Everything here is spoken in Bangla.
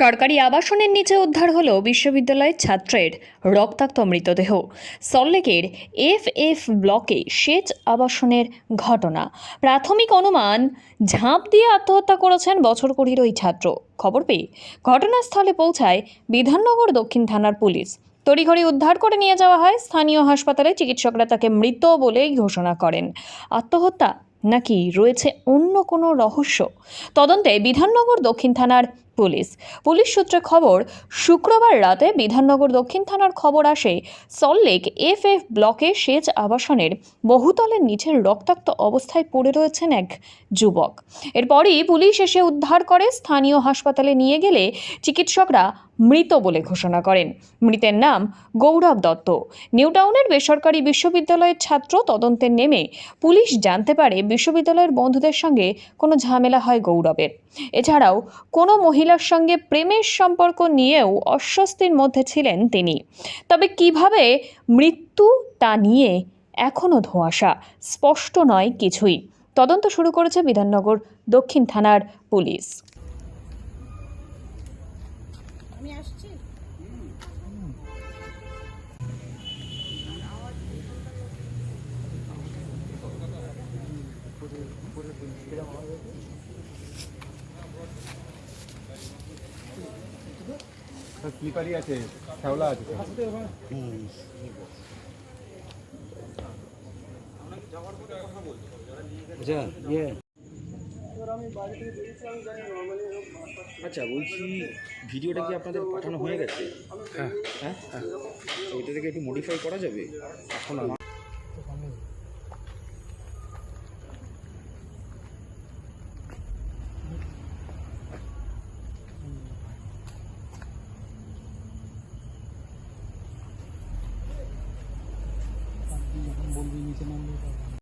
সরকারি আবাসনের নিচে উদ্ধার হল বিশ্ববিদ্যালয়ের ছাত্রের রক্তাক্ত মৃতদেহ। সল্লেকের এফ এফ ব্লকে সেচ আবাসনের ঘটনা। প্রাথমিক অনুমান, ঝাঁপ দিয়ে আত্মহত্যা করেছেন বছর কুড়ির ওই ছাত্র। খবর পেয়ে ঘটনাস্থলে পৌঁছায় বিধাননগর দক্ষিণ থানার পুলিশ। তড়িঘড়ি উদ্ধার করে নিয়ে যাওয়া হয়, স্থানীয় হাসপাতালে চিকিৎসকরা তাকে মৃত বলেই ঘোষণা করেন। আত্মহত্যা নাকি রয়েছে অন্য কোনো রহস্য? তদন্তে বিধাননগর দক্ষিণ থানার পুলিশ। পুলিশ সূত্রে খবর, শুক্রবার রাতে বিধাননগর দক্ষিণ থানার খবর আসে সল্লেক এফ এফ ব্লকে সেচ আবাসনের বহুতলের নিচে রক্তাক্ত অবস্থায় পড়ে রয়েছেন এক যুবক। এরপরই পুলিশ এসে উদ্ধার করে, স্থানীয় হাসপাতালে নিয়ে গেলে চিকিৎসকরা মৃত বলে ঘোষণা করেন। মৃতের নাম গৌরব দত্ত। নিউটাউনের বেসরকারি বিশ্ববিদ্যালয়ের ছাত্র তদন্তে নেমে পুলিশ জানতে পারে, বিশ্ববিদ্যালয়ের বন্ধুদের সঙ্গে কোনো ঝামেলা হয় গৌরবের। এছাড়াও কোনো মহিলার সঙ্গে প্রেমের সম্পর্ক নিয়েও অস্বস্তির মধ্যে ছিলেন তিনি। তবে কীভাবে মৃত্যু তা নিয়ে এখনও ধোঁয়াশা স্পষ্ট নয় কিছুই। তদন্ত শুরু করেছে বিধাননগর দক্ষিণ থানার পুলিশ। আমি আসছি? স্লিপারই আছে শ্যাওলা আছে আচ্ছা ইয়ে। আচ্ছা বলছি ভিডিওটা কি আপনাদের পাঠানো হয়ে গেছে? হ্যাঁ। হ্যাঁ? ওইটা থেকে একটু মডিফাই করা যাবে? এখন boi nesanan o